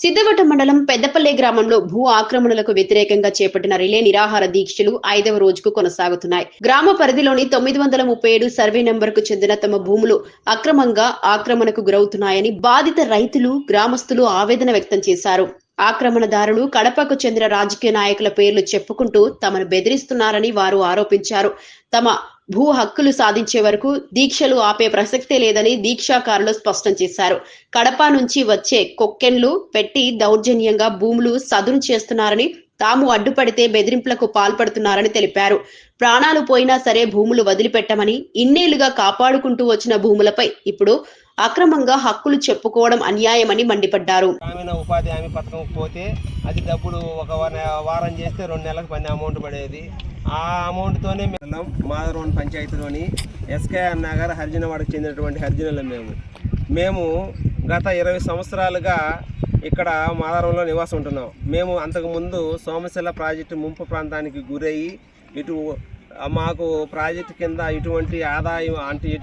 సిద్ధవట మండలం పెద్దపల్లె గ్రామంలో భూ ఆక్రమణలకు వ్యతిరేకంగా చేపట్టిన రిలే నిరాహార దీక్షలు ఐదవ రోజుకు కొనసాగుతున్నాయి. గ్రామ పరిధిలోని తొమ్మిది వందల ముప్పై ఏడు సర్వే నెంబర్కు చెందిన తమ భూములు అక్రమంగా ఆక్రమణకు గురవుతున్నాయని బాధిత రైతులు గ్రామస్తులు ఆవేదన వ్యక్తం చేశారు. ఆక్రమణదారులు కడపకు చెందిన రాజకీయ నాయకుల పేర్లు చెప్పుకుంటూ తమను బెదిరిస్తున్నారని వారు ఆరోపించారు. తమ భూ హక్కులు సాధించే వరకు దీక్షలు ఆపే ప్రసక్తే లేదని దీక్షాకారులు స్పష్టం చేశారు. కడప నుంచి వచ్చే కొక్కెన్లు పెట్టి దౌర్జన్యంగా భూములు సదును చేస్తున్నారని తాము అడ్డుపడితే బెదిరింపులకు పాల్పడుతున్నారని తెలిపారు. ప్రాణాలు పోయినా సరే భూములు వదిలిపెట్టమని ఇన్నేళ్ళుగా కాపాడుకుంటూ వచ్చిన భూములపై ఇప్పుడు అక్రమంగా హక్కులు చెప్పుకోవడం అన్యాయమని మండిపడ్డారు. గ్రామీణ ఉపాధి హామీ పథకం పోతే అది డబ్బులు ఒక వారం చేస్తే రెండు నెలలకు పని అమౌంట్ పడేది. ఆ అమౌంట్తోనే మేము మాధవరం పంచాయతీలోని ఎస్కేఆర్ నగర్ హరిజనవాడకు చెందినటువంటి హరిజనులు మేము. మేము గత ఇరవై సంవత్సరాలుగా ఇక్కడ మాధవరంలో నివాసం ఉంటున్నాం. మేము అంతకుముందు సోమశిల ప్రాజెక్టు ముంపు ప్రాంతానికి గురయ్యి ఇటు మాకు ప్రాజెక్టు కింద ఇటువంటి ఆదాయం అంటే ఇటు